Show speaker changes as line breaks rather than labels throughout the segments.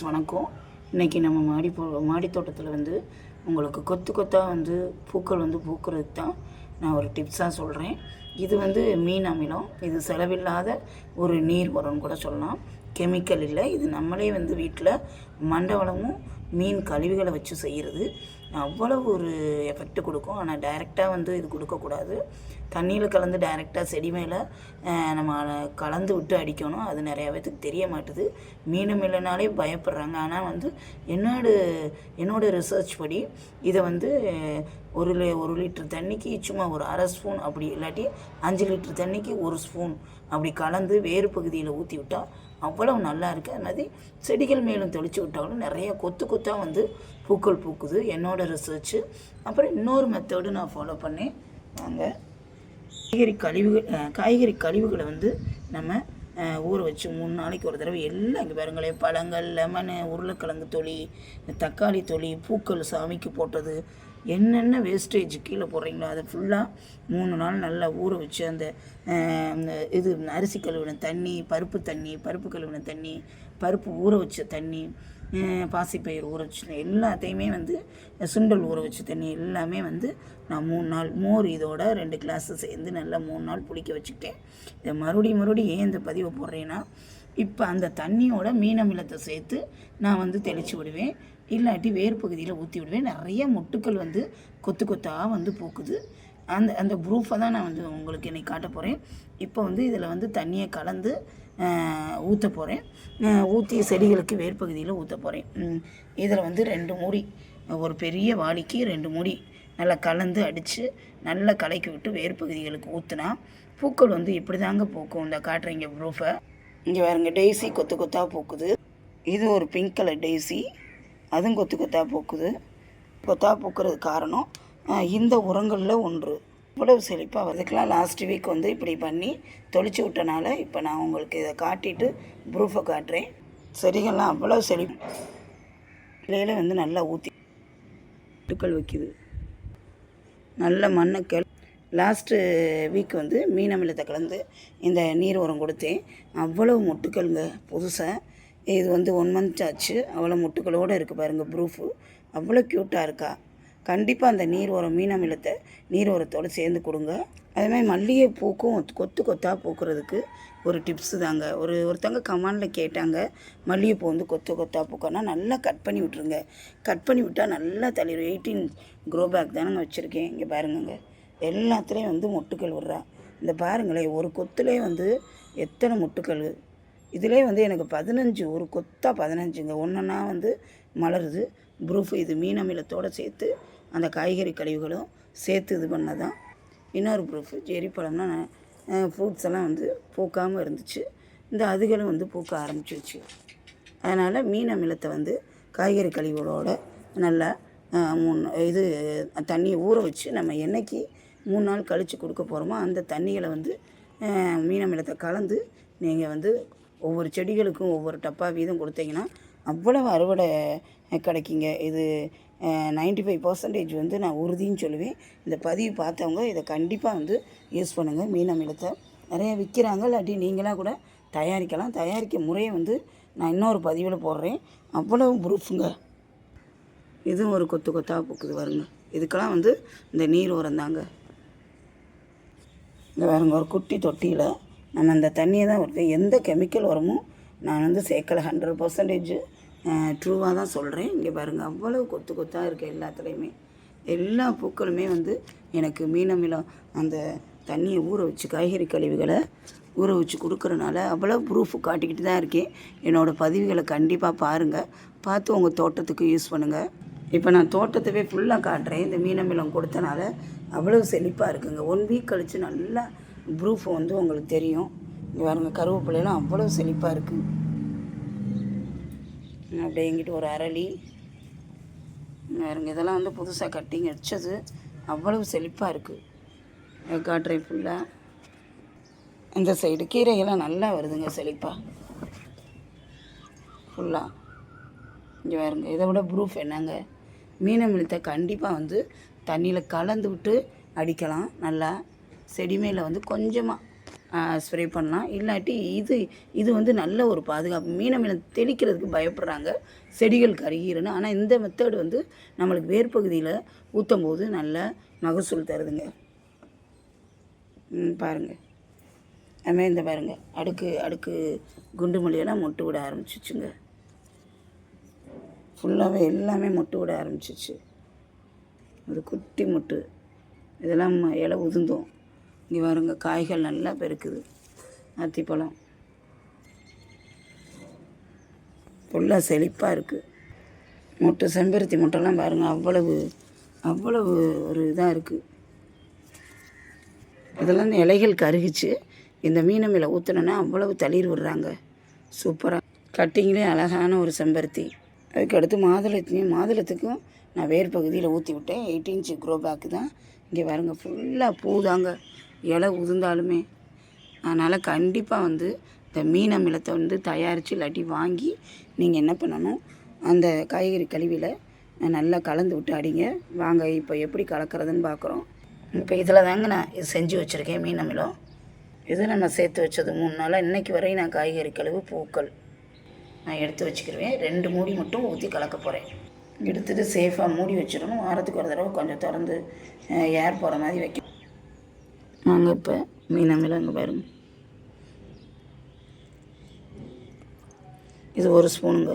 Friends வணக்கம். இன்றைக்கி நம்ம மாடி போ மாடி தோட்டத்தில் வந்து உங்களுக்கு கொத்து கொத்தாக வந்து பூக்கள் வந்து பூக்கிறதுக்கு தான் நான் ஒரு டிப்ஸாக சொல்கிறேன் இது வந்து மீன் அமிலம். இது செலவில்லாத ஒரு நீர் உரம்னு கூட சொல்லலாம். கெமிக்கல் இல்லை. இது நம்மளே வந்து வீட்டில் மண்டவளமும் மீன் கழிவுகளை வச்சு செய்கிறது அவ்வளவு ஒரு எஃபெக்ட் கொடுக்கும். ஆனால் டைரெக்டாக வந்து இது கொடுக்கக்கூடாது. தண்ணியில் கலந்து டைரெக்டாக செடி மேலே நம்ம கலந்து விட்டு அடிக்கணும். அது நிறையா பேத்துக்கு தெரிய மாட்டுது. மீனும் இல்லைனாலே பயப்படுறாங்க. ஆனால் வந்து என்னோட என்னோட ரிசர்ச் படி இதை வந்து ஒரு லி ஒரு லிட்டர் தண்ணிக்கு சும்மா ஒரு அரை ஸ்பூன் அப்படி இல்லாட்டி அஞ்சு லிட்டர் தண்ணிக்கு ஒரு ஸ்பூன் அப்படி கலந்து வேறு பகுதியில் ஊற்றி விட்டால் அவ்வளவு நல்லா இருக்குது அது மாதிரி செடிகள் மேலும் தெளித்து விட்டாலும் நிறைய கொத்து கொத்தாக வந்து பூக்கள் பூக்குது. என்னோடய ரிசர்ச்சு அப்புறம் இன்னொரு மெத்தடு நான் ஃபாலோ பண்ணேன். நாங்கள் காய்கறி கழிவுகள் காய்கறி கழிவுகளை வந்து நம்ம ஊற வச்சு மூணு நாளைக்கு ஒரு தடவை எல்லாம் இங்கே பாருங்களேன் பழங்கள் லெமனு உருளைக்கிழங்கு தொளி தக்காளி தொளி பூக்கள் சாமிக்கு போட்டது என்னென்ன வேஸ்டேஜ் கீழே போடுறீங்களோ அதை ஃபுல்லாக மூணு நாள் நல்லா ஊற வச்சு அந்த இது அரிசி கழுவின தண்ணி பருப்பு தண்ணி பருப்பு கழுவின தண்ணி பருப்பு ஊற வச்ச தண்ணி பாசிப்பயிர் ஊற வச்சு எல்லாத்தையுமே வந்து சுண்டல் ஊற வச்ச தண்ணி எல்லாமே வந்து நான் மூணு நாள் மோர் இதோட ரெண்டு கிளாஸு சேர்ந்து நல்லா மூணு நாள் புளிக்க வச்சுக்கிட்டேன். இதை மறுபடியும் மறுபடியும் ஏன் இந்த பதிவை போடுறேன்னா இப்போ அந்த தண்ணியோட மீனமிலத்தை சேர்த்து நான் வந்து தெளித்து விடுவேன். இல்லாட்டி வேர் பகுதியில் ஊற்றி விடுவேன். நிறைய மொட்டுக்கள் வந்து கொத்து கொத்தாக வந்து பூக்குது. அந்த அந்த ப்ரூஃபை தான் நான் வந்து உங்களுக்கு இன்னைக்கு காட்ட போகிறேன் இப்போ வந்து இதில் வந்து தண்ணியை கலந்து ஊற்ற போகிறேன் ஊற்றி செடிகளுக்கு வேர் பகுதியில் ஊற்ற போகிறேன் இதில் வந்து ரெண்டு மூடி ஒரு பெரிய வாளிக்கு ரெண்டு மூடி நல்லா கலந்து அடித்து நல்லா கலக்கி விட்டு வேர் பகுதிகளுக்கு ஊற்றுனா பூக்கள் வந்து இப்படி தாங்க பூக்கும். இந்த காட்டுறீங்க ப்ரூஃபை இங்கே பாருங்க டெய்ஸி கொத்து கொத்தாக பூக்குது. இது ஒரு பிங்க் கலர் டெய்ஸி அதுவும் கொத்து கொத்தாக பூக்குது. கொத்தாக பூக்கிறது காரணம் இந்த உரங்களில் ஒன்று. இவ்வளவு செழிப்பாக வருதுக்கெலாம் லாஸ்ட் வீக் வந்து இப்படி பண்ணி தொளிச்சு விட்டனால இப்போ நான் உங்களுக்கு இதை காட்டிட்டு ப்ரூஃபை காட்டுறேன். செடிகள்லாம் அவ்வளோ செழிப்பு. இலையில வந்து நல்லா ஊற்றி முட்டுக்கள் வைக்குது. நல்ல மண்ணுக்கள் லாஸ்ட்டு வீக் வந்து மீன் அமிலத்தை கலந்து இந்த நீர் உரம் கொடுத்தேன். அவ்வளவு முட்டுக்கள்ங்க புதுசாக இது வந்து ஒன் மந்த் ஆச்சு. அவ்வளோ முட்டுக்களோடு இருக்குது பாருங்கள் ப்ரூஃபு அவ்வளோ க்யூட்டாக இருக்கா. கண்டிப்பாக அந்த நீர் உரம் மீன் அமிலத்தை நீர் உரத்தோடு சேர்ந்து கொடுங்க. அதேமாதிரி மல்லிகை பூக்கும் கொத்து கொத்தாக பூக்கிறதுக்கு ஒரு டிப்ஸு தாங்க. ஒரு ஒருத்தங்க கமாண்டில் கேட்டாங்க மல்லிகைப்பூ வந்து கொத்து கொத்தாக பூக்கன்னா நல்லா கட் பண்ணி விட்ருங்க கட் பண்ணி விட்டால் நல்லா தளிர் எயிட்டீன் க்ரோ பேக் தானேங்க வச்சுருக்கேன். இங்கே பாருங்கங்க. எல்லாத்துலேயும் வந்து மொட்டுக்கள் விட்றா. இந்த பாருங்களேன் ஒரு கொத்துலே வந்து எத்தனை மொட்டுக்கள்? இதிலே வந்து எனக்கு பதினஞ்சு ஒரு கொத்தாக பதினஞ்சுங்க. ஒன்றுன்னா வந்து மலருது. ப்ரூஃப் இது மீன் அமிலத்தோடு சேர்த்து அந்த காய்கறி கழிவுகளும் சேர்த்து இது பண்ணதான். இன்னொரு ப்ரூஃப் ஜெரி பழம்னா ஃப்ரூட்ஸ் எல்லாம் வந்து பூக்காமல் இருந்துச்சு. இந்த அதுகளும் வந்து பூக்க ஆரம்பிச்சிருச்சு அதனால் மீன் அமிலத்தை வந்து காய்கறி கழிவுகளோட நல்லா மூணு இது தண்ணியை ஊற வச்சு நம்ம என்னைக்கு மூணு நாள் கழித்து கொடுக்க போகிறோமோ அந்த தண்ணிகளை வந்து மீன் அமிலத்தை கலந்து நீங்கள் வந்து ஒவ்வொரு செடிகளுக்கும் ஒவ்வொரு டப்பா வீதம் கொடுத்தீங்கன்னா அவ்வளவு அறுவடை கிடைக்குங்க. இது நைன்டி ஃபைவ் பர்சன்டேஜ் வந்து நான் உறுதின்னு சொல்லுவேன். இந்த பதிவு பார்த்தவங்க இதை கண்டிப்பாக வந்து யூஸ் பண்ணுங்கள் மீன் அமிலத்தை நிறைய விற்கிறாங்க இல்லாட்டி நீங்களாக கூட தயாரிக்கலாம். தயாரிக்க முறையை வந்து நான் இன்னொரு பதிவில் போடுறேன். அவ்வளவு ப்ரூஃபுங்க. இதுவும் ஒரு கொத்து கொத்தாக பூக்குது வருங்க இதுக்கெல்லாம் வந்து இந்த நீர் உரம் தாங்க. இந்த பாருங்க ஒரு குட்டி தொட்டியில் நம்ம அந்த தண்ணியை தான் வருது எந்த கெமிக்கல் உரமும் நான் வந்து சேர்க்கலை. ஹண்ட்ரட் பர்சன்டேஜ் ட்ரூவாக தான் சொல்கிறேன் இங்கே பாருங்கள் அவ்வளவு கொத்து கொத்தாக இருக்குது எல்லாத்துலேயுமே எல்லா பூக்களுமே வந்து எனக்கு மீனமிலம் அந்த தண்ணியை ஊற வச்சு காய்கறி கழிவுகளை ஊற வச்சு கொடுக்குறனால அவ்வளோ ப்ரூஃப் காட்டிக்கிட்டு தான் இருக்கேன். என்னோடய பதிவுகளை கண்டிப்பாக பாருங்கள் பார்த்து உங்கள் தோட்டத்துக்கு யூஸ் பண்ணுங்கள் இப்போ நான் தோட்டத்தவே ஃபுல்லாக காட்டுறேன். இந்த மீனமிலம் கொடுத்தனால அவ்வளோ செழிப்பாக இருக்குங்க. ஒன் வீக் கழித்து நல்லா ப்ரூஃப் வந்து உங்களுக்கு தெரியும். இங்கே பாருங்க கருவேப்பிலையெல்லாம் அவ்வளோ செழிப்பாக இருக்குது அப்படியே எங்கிட்ட ஒரு அரளி. பாருங்க இதெல்லாம் வந்து புதுசாக கட்டிங் அடித்தது அவ்வளவு செழிப்பாக இருக்குது காட்டுறேன் ஃபுல்லாக இந்த சைடு கீரைகள்லாம் நல்லா வருதுங்க செழிப்பாக ஃபுல்லாக இங்கே பாருங்க இதை விட ப்ரூஃப் என்னங்க? மிளித்த கண்டிப்பாக வந்து தண்ணியில் கலந்து விட்டு அடிக்கலாம். நல்லா செடி மேலே வந்து கொஞ்சமாக ஸ்ப்ரே பண்ணலாம். இல்லாட்டி இது இது வந்து நல்ல ஒரு பாதுகாப்பு. மீனை மீனை தெளிக்கிறதுக்கு பயப்படுறாங்க. செடிகள் கருகிறன்னு ஆனால் இந்த மெத்தடு வந்து நம்மளுக்கு வேர்ப்பகுதியில் ஊற்றும் போது நல்ல மகசூல் தருதுங்க. ம், பாருங்க. அதுமாதிரி இந்த பாருங்க. அடுக்கு அடுக்கு குண்டு மல்லியெல்லாம் மொட்டு விட ஆரம்பிச்சிச்சுங்க. ஃபுல்லாகவே எல்லாமே மொட்டு விட ஆரம்பிச்சிச்சு. அது குட்டி மொட்டு. இதெல்லாம் ம- இலை உதுந்தோம் இங்கே வருங்க காய்கள் நல்லா பெருக்குது. அத்திப்பழம் ஃபுல்லாக செழிப்பாக இருக்குது முட்டை செம்பருத்தி முட்டைலாம் பாருங்கள் அவ்வளவு அவ்வளவு ஒரு இதாக இருக்குது இதெல்லாம் இந்த இலைகள் கருகிச்சு இந்த மீனை மேலே ஊற்றுனோன்னா அவ்வளவு தளிர் விடுறாங்க. சூப்பராக கட்டிங்களே அழகான ஒரு செம்பருத்தி. அதுக்கு அடுத்து மாதுளத்தையும் மாதுளத்துக்கும் நான் வேர் பகுதியில் ஊற்றி விட்டேன் எயிட் இன்ச்சு க்ரோ பேக்கு தான். இங்கே பாருங்கள் ஃபுல்லாக பூ தாங்க. இலை உதிர்ந்தாலுமே அதனால் கண்டிப்பாக வந்து இந்த மீன் அமிலத்தை வந்து தயாரித்து இல்லாட்டி வாங்கி நீங்கள் என்ன பண்ணணும்? அந்த காய்கறி கழுவியில் நல்லா கலந்து விட்டு அடிங்க. வாங்க இப்போ எப்படி கலக்கிறதுன்னு பார்க்குறோம் இப்போ இதில் தாங்க நான் இது செஞ்சு வச்சுருக்கேன் மீன் அமிலம். இது நம்ம சேர்த்து வச்சது மூணு நாளாக இன்றைக்கி வரையும் நான் காய்கறி கழுவு பூக்கள் நான் எடுத்து வச்சுக்கிடுவேன் ரெண்டு மூடி மட்டும் ஊற்றி கலக்க போகிறேன் எடுத்துகிட்டு சேஃபாக மூடி வச்சிடணும். வாரத்துக்கு ஒரு தடவை கொஞ்சம் திறந்து ஏர் போகிற மாதிரி வைக்கணும். வாங்க இப்போ. மீன் அமிலம் பாருங்க. இது ஒரு ஸ்பூனுங்க.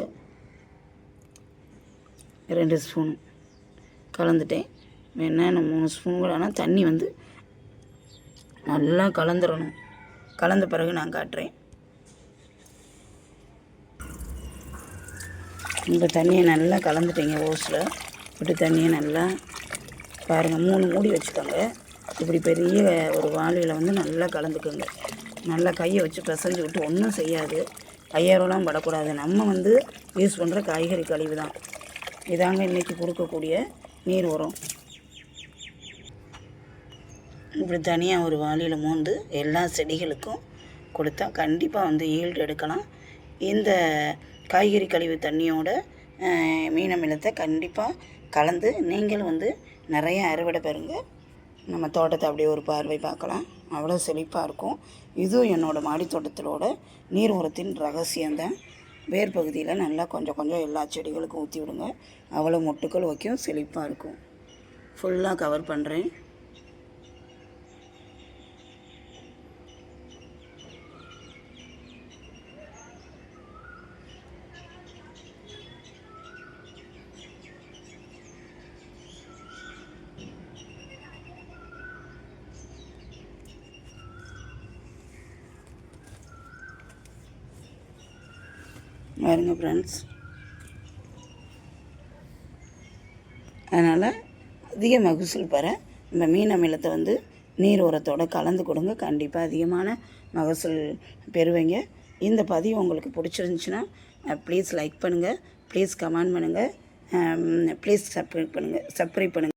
ரெண்டு ஸ்பூனு. கலந்துட்டேன். வேணா நான் மூணு ஸ்பூன் கூட ஆனால் தண்ணி வந்து நல்லா கலந்துடணும் கலந்த பிறகு நான் காட்டுறேன். இந்த தண்ணியை நல்லா கலந்துட்டீங்க ஓஸில். விட்டு தண்ணியை நல்லா பாருங்கள் மூணு மூடி வச்சுக்கோங்க. இப்படி பெரிய ஒரு வாளியில் வந்து நல்லா கலந்துக்கோங்க. நல்லா கையை வச்சு பிசைஞ்சு விட்டு ஒன்றும் செய்யாது. கையாரோலாம் படக்கூடாது. நம்ம வந்து யூஸ் பண்ணுற காய்கறி கழிவு தான் இதாங்க இன்றைக்கி கொடுக்கக்கூடிய நீர் உரம். இப்படி தனியாக ஒரு வாளியில் மோந்து எல்லா செடிகளுக்கும் கொடுத்தா கண்டிப்பாக வந்து ஈல்டு எடுக்கலாம். இந்த காய்கறி கழிவு தண்ணியோட மீனமிலத்தை கண்டிப்பாக கலந்து நீங்களும் வந்து நிறைய அறுவடை பெறுங்க. நம்ம தோட்டத்தை அப்படியே ஒரு பார்வை பார்க்கலாம். அவ்வளோ செழிப்பாக இருக்கும். இதுவும் என்னோடய மாடி தோட்டத்திலோட நீர் உரத்தின் ரகசியம்தான். வேர் பகுதியில் நல்லா கொஞ்சம் கொஞ்சம் எல்லா செடிகளுக்கும் ஊற்றி விடுங்க. அவ்வளோ மொட்டுக்கள் வைக்கும் செழிப்பாக இருக்கும். ஃபுல்லாக கவர் பண்ணுறேன் பாருங்க ஃப்ரெண்ட்ஸ் அதனால் அதிக மகசூல் பெற. இந்த மீன் அமிலத்தை வந்து நீர் உரத்தோட கலந்து கொடுங்க. கண்டிப்பாக அதிகமான மகசூல் பெறுவீங்க. இந்த பதிவு உங்களுக்கு பிடிச்சிருந்துச்சுன்னா ப்ளீஸ் லைக் பண்ணுங்கள் ப்ளீஸ் கமெண்ட் பண்ணுங்கள் ப்ளீஸ் சப்ஸ்கிரைப் பண்ணுங்கள் சப்ஸ்கிரைப் பண்ணுங்கள்